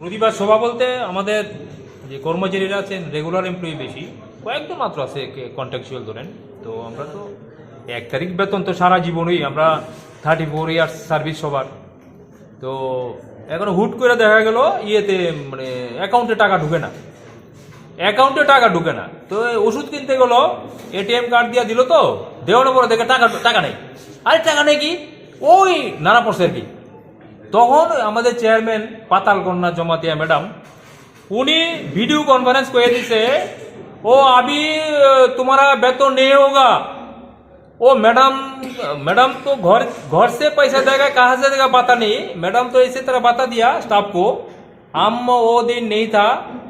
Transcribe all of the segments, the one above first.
প্রতিবার সভা বলতে আমাদের যে কর্মচারীরা আছেন রেগুলার এমপ্লয়ি বেশি, কয়েকজন মাত্র আছে কন্ট্রাকচুয়াল ধরেন। তো আমরা তো এক তারিখ বেতন তো সারা জীবনই, আমরা থার্টি ফোর ইয়ার্স সার্ভিস সবার। তো এখন হুট করে দেখা গেল, ইয়েতে মানে অ্যাকাউন্টে টাকা ঢুকে না। অ্যাকাউন্টে টাকা ঢুকে না। তো ওষুধ কিনতে গেলো এটিএম কার্ড দিয়ে দিল তো দেওয়ানোর পরে দেখে টাকা টাকা নেই। আরে টাকা নেই কি? ওই নানা পড়ছে কি? তখন আমাদের চেয়ারম্যান পাতাল কন্যা জমাতিয়া ম্যাডাম উনি ভিডিও कॉन्फ्रेंस করে দিছে ও अभी तुम्हारा वेतन नहीं होगा ओ मैडम मैडम तो घर घर से पैसा देगा कहाँ से देगा पता नहीं मैडम तो इसी तरह बता दिया स्टाफ को हम वो दिन नहीं था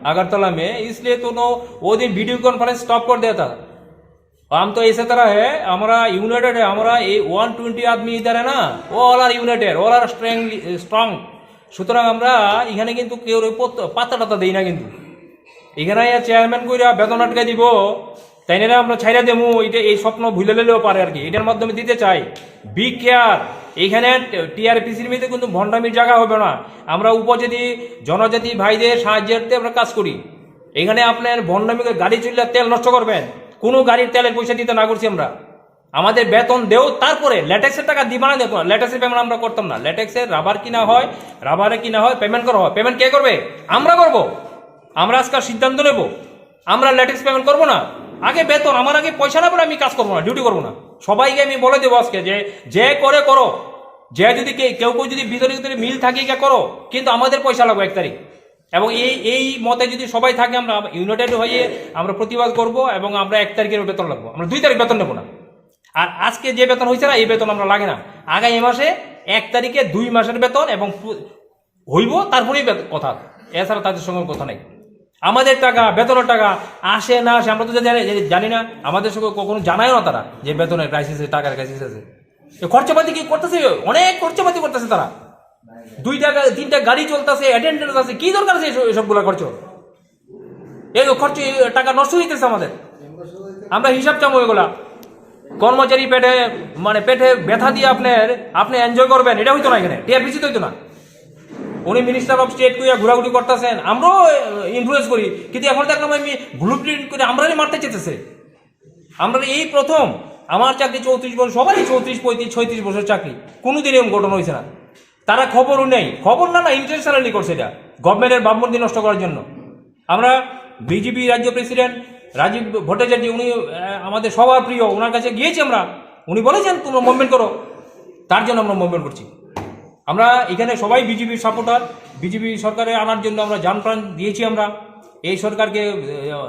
अगरतला में इसलिए तो नो वो दिन वीडियो कॉन्फ्रेंस स्टॉप कर दिया था हम तो ऐसे तरह है हमारा यूनाइटेड है हमारा वन ट्वेंटी आदमी इधर है ना वो all are united all are strong strong সুতরাং আমরা এখানে কিন্তু কেউ ওই পত- পাতা টাতা দিই না কিন্তু এখানে চেয়ারম্যান কইরা বেতন আটকে দিব তাই না আমরা ছাইরা দেবো এটা এই স্বপ্ন ভুলে নিলেও পারে আর কি এটার মাধ্যমে দিতে চাই বি কেয়ার এখানে টিআরপিসির মধ্যে কিন্তু ভণ্ডামির জায়গা হবে না আমরা উপজাতি জনজাতি ভাইদের সাহায্যার্থে আমরা কাজ করি এখানে আপনার ভণ্ডামি করে গাড়ি চললে তেল নষ্ট করবেন কোনো গাড়ির তেলের পয়সা দিতে না করছি আমরা। আমাদের বেতন দেও, তারপরে ল্যাটেক্সের টাকা দিবা না দেখো ল্যাটেক্সের পেমেন্ট আমরা করতাম না। ল্যাটেক্সের রাবার কিনা হয় রাবারে কিনা হয় পেমেন্ট করা হয়। পেমেন্ট কে করবে? আমরা করব। আমরা আজকাল সিদ্ধান্ত নেব। আমরা ল্যাটেক্স পেমেন্ট করব না। আগে বেতন, আমার আগে পয়সা না করে আমি কাজ করব না ডিউটি করব না। সবাইকে আমি বলে দেবো আজকে যে যে করে করো। যে যদি কেউ কেউ যদি ভিতরে ভিতরে মিল থাকে করো। কিন্তু আমাদের পয়সা লাগবে এক তারিখ। এবং এই এই মতে যদি সবাই থাকে, আমরা ইউনাইটেড হয়ে আমরা প্রতিবাদ করব এবং আমরা এক তারিখের বেতন লাগবো। আমরা দুই তারিখ বেতন নেব না। আর আজকে যে বেতন হয়েছে না, এই বেতন আমরা লাগে না। আগামী মাসে এক তারিখে দুই মাসের বেতন এবং হইব, তারপরেই কথা এছাড়া তাদের সঙ্গে কথা নেই। আমাদের টাকা, বেতনের টাকা, আসে না আসে, আমরা তো জানি জানি না। আমাদের সঙ্গে কখনো জানায় না তারা যে বেতনের ক্রাইসিস টাকার ক্রাইসিস আছে। খরচাপাতি কি করতেছে? অনেক খরচাপাতি করতেছে তারা। দুই টাকা তিনটা গাড়ি চলতেছে অ্যাটেন্ডেন্স আছে, কি দরকার আছে এসবগুলো খরচ? এই খরচ টাকা নষ্ট হইতেছে আমাদের। আমরা হিসাব চামো এগুলা। কর্মচারী পেটে মানে পেটে ব্যথা দিয়ে আপনার, আপনি এনজয় করবেন, এটা হইতো না এখানে টিআরপিসি তো হইতো না। উনি মিনিস্টার অফ স্টেট কইয়া ঘোরাঘুরি করতেছেন, আমরাও ইনফ্লুয়েন্স করি, কিন্তু এখন দেখলাম আমি ব্লু প্রিন্ট করে আমরাই মারতে চেতেছে। আমরা এই প্রথম, আমার চাকরি চৌত্রিশ বছর, সবারই চৌত্রিশ, পঁয়ত্রিশ, ছয়ত্রিশ বছর চাকরি কোনোদিন এরকম ঘটনা হয়েছে না। তারা খবরও নেই। খবর না না ইন্টারন্যাশনালি করছে এটা। গভর্নমেন্টের ভাবমূর্তি নষ্ট করার জন্য। আমরা বিজেপি রাজ্য প্রেসিডেন্ট রাজীব ভট্টাচার্য উনি আমাদের সবার প্রিয়, ওনার কাছে গিয়েছি আমরা। উনি বলেছেন, তোমরা মুভমেন্ট করো। তার জন্য আমরা মুভমেন্ট করছি। আমরা এখানে সবাই বিজেপির সাপোর্টার বিজেপি সরকারে আনার জন্য আমরা যান প্রাণ দিয়েছি আমরা। এই সরকারকে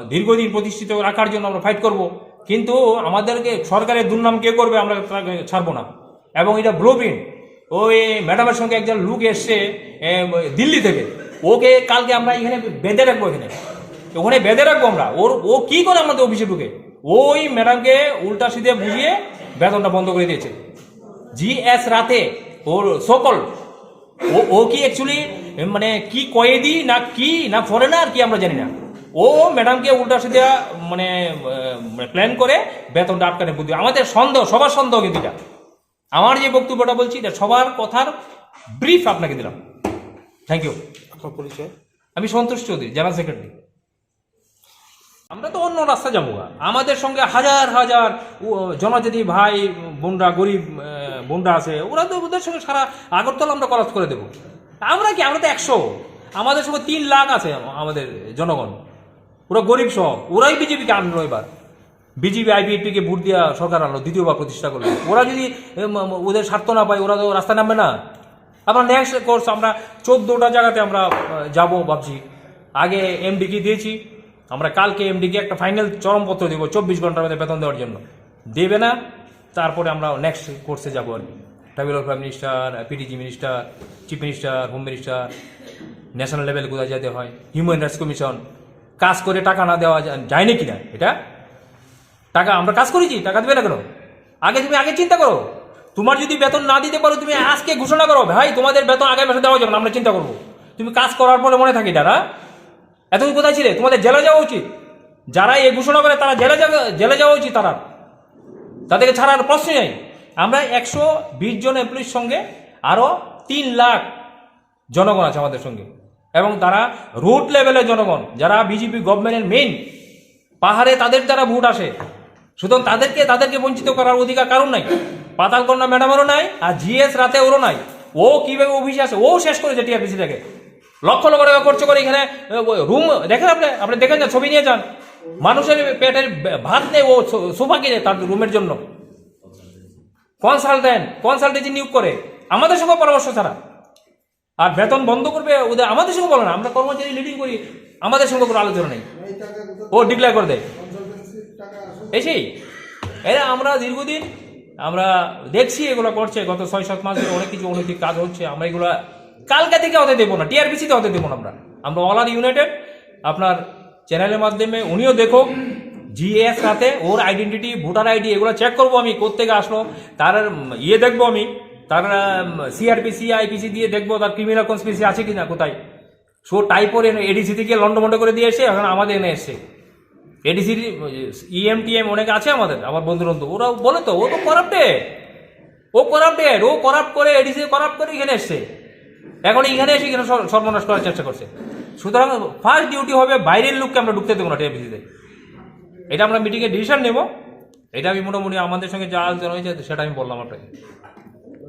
দীর্ঘদিন প্রতিষ্ঠিত রাখার জন্য আমরা ফাইট করব। কিন্তু আমাদেরকে, সরকারের দুর্নাম কে করবে, আমরা ছাড়বো না। এবং এটা ব্লু প্রিন্ট ওই ম্যাডামের সঙ্গে একজন লুক এসছে দিল্লি থেকে। ওকে কালকে আমরা এখানে বেঁধে রাখব এখানে। ওখানে বেঁধে রাখব আমরা। ওর, ও কি করে আমাদের অফিসে ঢুকে? ওই ম্যাডামকে উল্টা সিধে বুঝিয়ে বেতনটা বন্ধ করে দিয়েছে। জি এস রাতে ওর সকল, ও ও কি অ্যাকচুয়ালি মানে কি কয়েদি না কি না ফরেনার কি আমরা জানি না। ও ম্যাডামকে উল্টা সিধে মানে প্ল্যান করে বেতনটা আটকানে বুদ্ধি। আমাদের সন্দেহ, সবার সন্দেহ কিন্তু এটা। আমার যে বক্তব্যটা বলছি এটা সবার কথার ব্রিফ আপনাকে দিলাম। থ্যাংক ইউ আপনার পরিচয়? আমি সন্তোষ চৌধুরী জেনারেল সেক্রেটারি। আমরা তো অন্য রাস্তা যাব আমাদের সঙ্গে হাজার হাজার জনজাতি ভাই বোনরা গরিব বোনরা আছে ওরা তো ওদের সঙ্গে সারা আগরতলা আমরা কলাজ করে দেবো। আমরা কি? আমরা তো একশো। আমাদের সঙ্গে তিন লাখ আছে আমাদের জনগণ। ওরা গরিব সব। ওরাই বিজেপিকে আনলো এবার। বিজেপি আইপিএফটিকে ভোট দিয়া সরকার আনলো, দ্বিতীয়বার প্রতিষ্ঠা করল। ওরা যদি ওদের স্বার্থ না পায়, ওরা তো রাস্তায় নামবে না। আমরা নেক্সট কোর্স আমরা চোদ্দোটা জায়গাতে আমরা যাব ভাবছি। আগে এমডিকে দিয়েছি। আমরা কালকে এমডিকে একটা ফাইনাল চরমপত্র দেবো, চব্বিশ ঘণ্টার মধ্যে বেতন দেওয়ার জন্য। দেবে না, তারপরে আমরা নেক্সট কোর্সে যাব আর কি। Tribal welfare minister PTG minister chief minister home minister national level কোথায় যেতে হয় হিউম্যান রাইটস কমিশন কাজ করে টাকা না দেওয়া যায় নাকি না এটা টাকা আমরা কাজ করেছি, টাকা দেবে না কেন? আগে তুমি আগে চিন্তা করো। তোমার যদি বেতন না দিতে পারো, তুমি আজকে ঘোষণা করো, ভাই, তোমাদের বেতন আগামী মাসে দেওয়া যাবে না, আমরা চিন্তা করব। তুমি কাজ করার পরে মনে থাকি তারা এতদিন কোথায় ছিলে? তোমাদের জেলে যাওয়া উচিত। যারা এই ঘোষণা করে, তারা জেলে যাবে, জেলে যাওয়া উচিত তারা। তাদেরকে ছাড়ার প্রশ্নই নেই। আমরা একশো বিশ জন এমপ্লয়ির সঙ্গে আরও তিন লাখ জনগণ আছে আমাদের সঙ্গে। এবং তারা রুট লেভেলের জনগণ, যারা বিজেপি গভর্নমেন্টের মেইন পাহাড়ে তাদের দ্বারা ভোট আসে। সুতরাং তাদেরকে তাদেরকে বঞ্চিত করার অধিকার কারণ নাই। পাতালকন্যা ম্যাডামেরও নাই, আর জিএস রাতে ওরও নাই। ও কীভাবে আসে ও শেষ করেছে টিআরপিসিটাকে লক্ষ লক্ষ টাকা খরচ করে এখানে রুম, দেখেন আপনি আপনি দেখেন না, ছবি নিয়ে যান। মানুষের পেটের ভাত নেই, ও সোফা কিনে তার রুমের জন্য। কনসালটেন্ট, কনসালটেন্সি নিয়োগ করে। আমাদের সঙ্গে পরামর্শ ছাড়া। আর বেতন বন্ধ করবে, ওদের আমাদের সঙ্গে বলে না, আমরা কর্মচারী লিডিং করি, আমাদের সঙ্গে কোনো আলোচনা নেই। ও ডিক্লেয়ার করে দেয়। এসেই এরা আমরা দীর্ঘদিন আমরা দেখছি এগুলো করছে, গত ছয় সাত মাস অনেক কিছু অনৈতিক কাজ হচ্ছে, আমরা এগুলো কালকে থেকে হতে দেবো না টিআরবিসিতে হতে দেবো না আমরা। আমরা অল আর ইউনাইটেড আপনার চ্যানেলের মাধ্যমে উনিও দেখুক জিএস সাথে ওর আইডেন্টিটি ভোটার আইডি এগুলো চেক করব আমি কোথেকে আসলো, তার ইয়ে দেখব আমি, তার সিআরপিসি আইপিসি দিয়ে দেখব, তার ক্রিমিনাল কনস্পিসি আছে কি না কোথায়। সো টাইপ করে এডিসি থেকে লন্ডমন্ড করে দিয়ে এসে, এখন আমাদের এনে এসছে এডিসির ইএম টিএম অনেকে আছে আমাদের, আমার বন্ধু বন্ধু ওরা বলে তো, ও তো করাপ্টেড ও করাপ্টেড ও করাপ্ট করে এডিসি করাপ্ট করে এখানে এসছে। এখন এখানে এসে এখানে সর- সর্বনাশ করার চেষ্টা করছে। সুতরাং ফার্স্ট ডিউটি হবে বাইরের লোককে আমরা ঢুকতে দেবো না টিএপিসিতে এটা আমরা মিটিংয়ে ডিসিশন নেব। এটা আমি মোটামুটি আমাদের সঙ্গে যা আলোচনা হয়েছে, সেটা আমি বললাম আপনাকে।